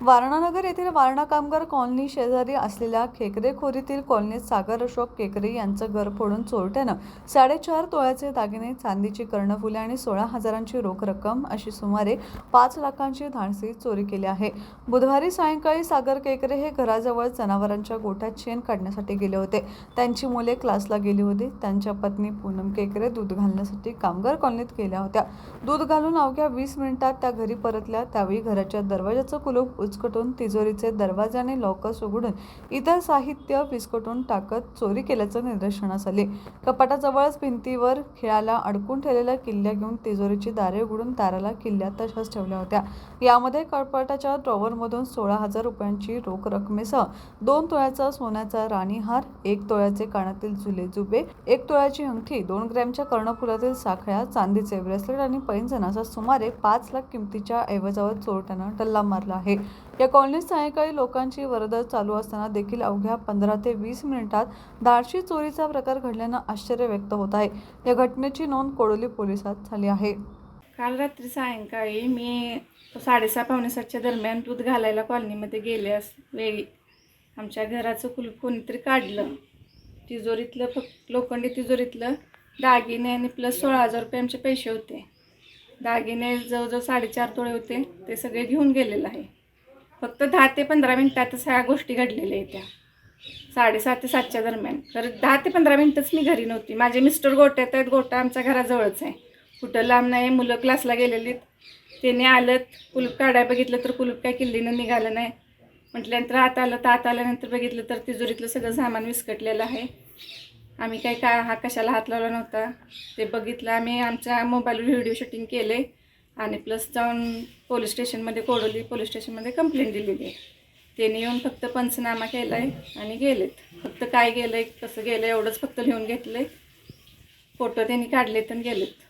वारणानगर येथील वारणा कामगार कॉलनी शेजारी असलेल्या खेकरे खोरीतील कॉलनीत सागर अशोक केकरे यांचं घर फोडून चोरट्यानं साडेचार तोळ्याचे दागिने चांदीची कर्णफुले आणि सोळा हजारांची रोख रक्कम अशी सुमारे पाच लाखांची धाडसी चोरी केली आहे. बुधवारी सायंकाळी सागर केकरे हे घराजवळ जनावरांच्या गोठ्यात शेण काढण्यासाठी गेले होते. त्यांची मुले क्लासला गेली होती. त्यांच्या पत्नी पूनम केकरे दूध घालण्यासाठी कामगार कॉलनीत गेल्या होत्या. दूध घालून अवघ्या वीस मिनिटात त्या घरी परतल्या. त्यावेळी घराच्या दरवाजाचं कुलूप उचकटून तिजोरीचे दरवाजाने लॉकर्स उघडून इतर साहित्य विस्कटून टाकत चोरी केल्याचं निदर्शनास आले. कपाटाजवळच भिंतीवर खिळाला अडकून ठेवलेल्या किल्ल्या घेऊन तिजोरीची दारे उघडून दाराला किल्ल्यात तशाच ठेवल्या होत्या. यामध्ये कपाटाच्या ड्रॉवरमधून सोळा हजार रुपयांची रोख रकमेसह दोन तोळ्याचा सोन्याचा राणीहार एक तोळ्याचे कानातील जुले जुबे एक तोळ्याची अंगठी दोन ग्रॅमच्या कर्णफुलातील साखळ्या चांदीचे ब्रेसलेट आणि पैंजण असा सुमारे पाच लाख किमतीच्या ऐवजावर चोरट्यानं टल्ला मारला आहे. या कॉलनीत सायंकाळी लोकांची वर्दळ चालू असताना देखील अवघ्या पंधरा ते वीस मिनिटात धाडशी चोरीचा प्रकार घडल्यानं आश्चर्य व्यक्त होत आहे. या घटनेची नोंद कोडोली पोलिसात झाली आहे. काल रात्री सायंकाळी मी साडेसहा पावणे सातच्या दरम्यान दूध घालायला कॉलनीमध्ये गेले अस वेळी आमच्या घराचं कुल कोणीतरी काढलं. तिजोरीतलं फक्त लोखंडी तिजोरीतलं दागिने आणि प्लस सोळा हजार रुपये आमचे पैसे होते. दागिने जवळजवळ साडेचार तोळे होते. ते सगळे घेऊन गेलेलं आहे. फक्त दहा ते पंधरा मिनटातच ह्या गोष्टी घडलेल्या आहेत त्या. साडेसात ते सातच्या दरम्यान. तर दहा ते पंधरा मिनटंच मी घरी नव्हती. माझे मिस्टर गोट्यात आहेत गोटा आमच्या घराजवळच आहे. कुठं लांब नाही मुलं क्लासला गेलेलीत त्याने आलं कुलूप काढाय बघितलं तर कुलूप काय किल्लीनं निघालं नाही. म्हटल्यानंतर आत आलं तर आत आल्यानंतर बघितलं तर तिजोरीतलं सगळं सामान विस्कटलेलं आहे. आम्ही काय का हा कशाला हात लावला नव्हता? ते बघितलं आम्ही आमच्या मोबाईलवर व्हिडिओ शूटिंग केले आणि प्लस जाऊन पोलीस स्टेशनमध्ये कोडोली पोलीस स्टेशनमध्ये कंप्लेंट दिलेली आहे. त्यांनी येऊन फक्त पंचनामा केला आहे आणि गेलेत. फक्त काय गेलं आहे कसं गेलं एवढंच फक्त लिहून घेतलं आहे फोटो त्यांनी काढलेत आणि गेलेत.